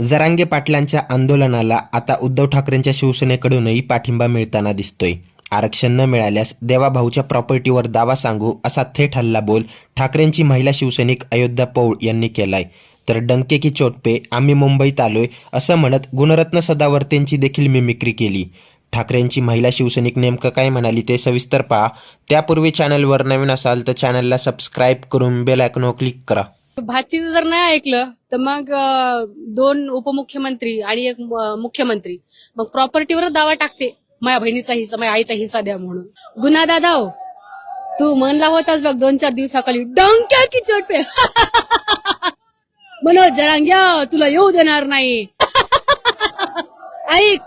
जरांगे पाटलांच्या आंदोलनाला आता उद्धव ठाकरेंच्या शिवसेनेकडूनही पाठिंबा मिळताना दिसतोय. आरक्षण न मिळाल्यास देवाभाऊच्या प्रॉपर्टीवर दावा सांगू असा थेट हल्ला बोल ठाकरेंची महिला शिवसैनिक अयोध्या पौळ यांनी केलाय. तर डंके की चोटपे आम्ही मुंबईत आलोय असं म्हणत गुणरत्न सदावर्तेंची देखील मिमिक्री केली. ठाकरेंची महिला शिवसैनिक नेमकं काय म्हणाली ते सविस्तर पहा. त्यापूर्वी चॅनलवर नवीन असाल तर चॅनलला सबस्क्राईब करून बेल आयकॉनवर क्लिक करा. भाचीचं जर नाही ऐकलं तर मग दोन उपमुख्यमंत्री आणि एक मुख्यमंत्री. मग प्रॉपर्टीवर दावा टाकते. माझ्या बहिणीचा हिस्सा माझ्या आईचा हिस्सा द्या म्हणून. गुन्हा दादा हो. तू म्हणला होतास बघ दोन चार दिवसाखाली. डंक्या की चोटपे मनोज जरांग्या तुला येऊ देणार नाही. ऐक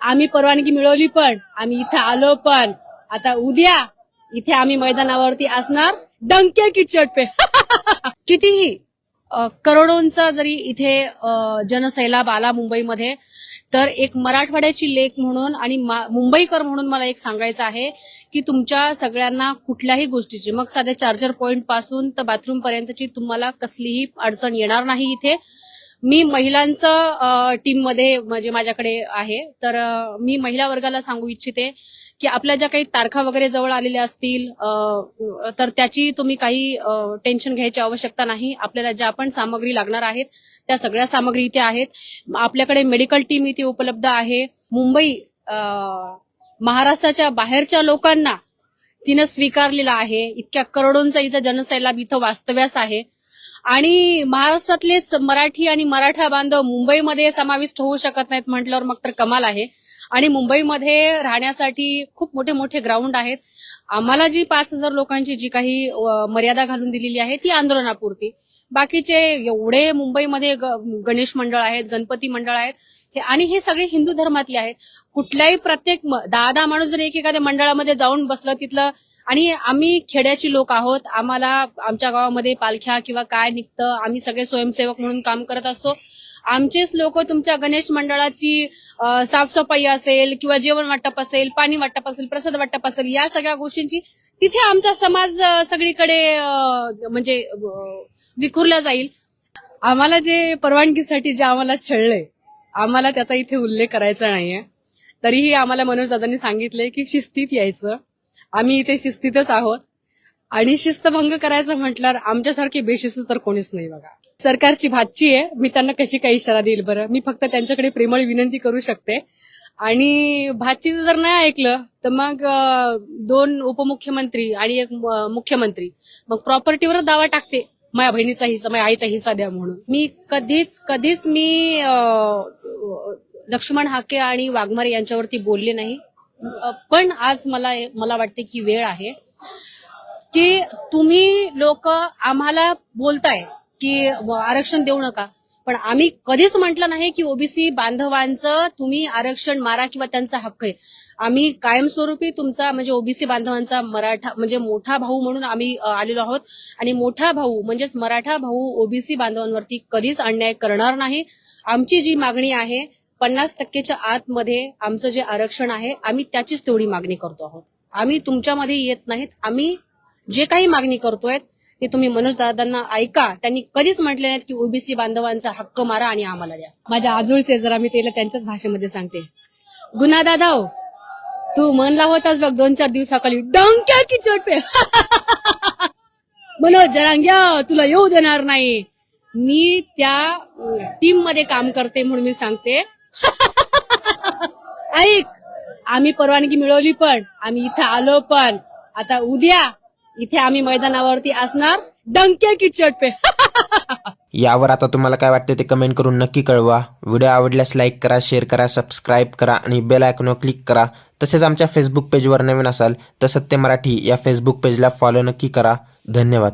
आम्ही परवानगी मिळवली पण आम्ही इथं आलो पण. आता उद्या इथे आम्ही मैदानावरती असणार डंक्या की चोटपे कितीही करोडोंचा जरी इथे जनसैलाब आला मुंबईमध्ये तर एक मराठवाड्याची लेख म्हणून आणि मुंबईकर म्हणून मला एक सांगायचं आहे की तुमच्या सगळ्यांना कुठल्याही गोष्टीची मग साध्या चार्जर पॉईंटपासून तर बाथरूम पर्यंतची तुम्हाला कसलीही अडचण येणार नाही इथे. मी महिलांचं टीममध्ये म्हणजे माझ्याकडे आहे. तर मी महिला वर्गाला सांगू इच्छिते की आपल्या ज्या काही तारखा वगैरे जवळ आलेल्या असतील तर त्याची तुम्ही काही टेन्शन घ्यायची आवश्यकता नाही. आपल्याला ज्या पण सामग्री लागणार आहेत त्या सगळ्या सामग्री इथे आहेत. आपल्याकडे मेडिकल टीम इथे उपलब्ध आहे. मुंबई महाराष्ट्राच्या बाहेरच्या लोकांना तिनं स्वीकारलेला आहे. इतक्या करोडोंचा इथं जनसैलाब इथं वास्तव्यास आहे. आणि महाराष्ट्रातलेच मराठी आणि मराठा बांधव मुंबईमध्ये समाविष्ट होऊ शकत नाहीत म्हटल्यावर मग तर कमाल आहे. आणि मुंबईमध्ये राहण्यासाठी खूप मोठे मोठे ग्राउंड आहेत. आम्हाला जी पाच हजार लोकांची जी काही मर्यादा घालून दिलेली आहे ती आंदोलनापुरती. बाकीचे एवढे मुंबईमध्ये ग- गणेश मंडळ आहेत गणपती मंडळ आहेत हे- आणि हे सगळे हिंदू धर्मातले आहेत. कुठल्याही प्रत्येक दहा दहा माणूस जर एक एखाद्या मंडळामध्ये जाऊन बसलं तिथलं आणि आम्ही खेड्याची लोक आहोत. आम्हाला आमच्या गावामध्ये पालख्या किंवा काय निघतं आम्ही सगळे स्वयंसेवक म्हणून काम करत असतो. आमचेच लोक तुमच्या गणेश मंडळाची साफसफाई असेल किंवा जेवण वाटप असेल पाणी वाटप असेल प्रसाद वाटप असेल या सगळ्या गोष्टींची तिथे आमचा समाज सगळीकडे म्हणजे विखुरला जाईल. आम्हाला जे परवानगीसाठी जे आम्हाला छळले आम्हाला त्याचा इथे उल्लेख करायचा नाहीये. तरीही आम्हाला मनोज दादांनी सांगितले की शिस्तीत यायचं. आम्ही इथे शिस्तीतच आहोत. आणि शिस्तभंग करायचं म्हटल्यावर आमच्यासारखी बेशिस्त तर कोणीच नाही बघा. सरकारची भातची आहे. मी त्यांना कशी काही इशारा देईल बरं? मी फक्त त्यांच्याकडे प्रेमळ विनंती करू शकते. आणि भाचीचं जर नाही ऐकलं तर मग दोन उपमुख्यमंत्री आणि एक मुख्यमंत्री मग प्रॉपर्टीवर दावा टाकते. माझ्या बहिणीचा हिस्सा माझ्या आईचा हिस्सा द्या म्हणून. मी कधीच कधीच मी लक्ष्मण हाके आणि वाघमारे यांच्यावरती बोलले नाही. पण आज मला मला वाटते की वेळ आहे की तुम्ही लोक आम्हाला बोलताय की आरक्षण देऊ नका. पण आम्ही कधीच म्हटलं नाही की ओबीसी बांधवांचं तुम्ही आरक्षण मारा किंवा त्यांचा हक्क आहे. आम्ही कायमस्वरूपी तुमचा म्हणजे ओबीसी बांधवांचा मराठा म्हणजे मोठा भाऊ म्हणून आम्ही आलेलो आहोत. आणि मोठा भाऊ म्हणजेच मराठा भाऊ ओबीसी बांधवांवरती कधीच अन्याय करणार नाही. आमची जी मागणी आहे पन्नास टक्केच्या आतमध्ये आमचं जे आरक्षण आहे आम्ही त्याचीच तेवढी मागणी करतो आहोत. आम्ही तुमच्यामध्ये येत नाहीत. आम्ही जे काही मागणी करतोय ते तुम्ही मनोज दादांना ऐका. त्यांनी कधीच म्हटले नाहीत की ओबीसी बांधवांचा हक्क मारा आणि आम्हाला द्या. माझ्या आजूळचे जरा मी त्याला त्यांच्याच भाषेमध्ये सांगते. गुन्हा दादा हो तू म्हणला होतास बघ दोन चार दिवसाखाली. डंक्या की चोट पे? मनोज जरांग्या तुला येऊ देणार नाही. मी त्या टीममध्ये काम करते म्हणून मी सांगते. ऐक आम्ही परवानगी मिळवली पण आम्ही इथे आलो पण. आता उद्या इथे आम्ही मैदानावरती असणार डंक्या की चटपे. यावर आता तुम्हाला काय वाटते ते कमेंट करून नक्की कळवा. व्हिडिओ आवडल्यास लाईक करा शेअर करा सबस्क्राईब करा आणि बेल आयकॉनवर क्लिक करा. तसेच आमच्या फेसबुक पेजवर नवीन असाल तर सत्य मराठी या फेसबुक पेजला फॉलो नक्की करा. धन्यवाद.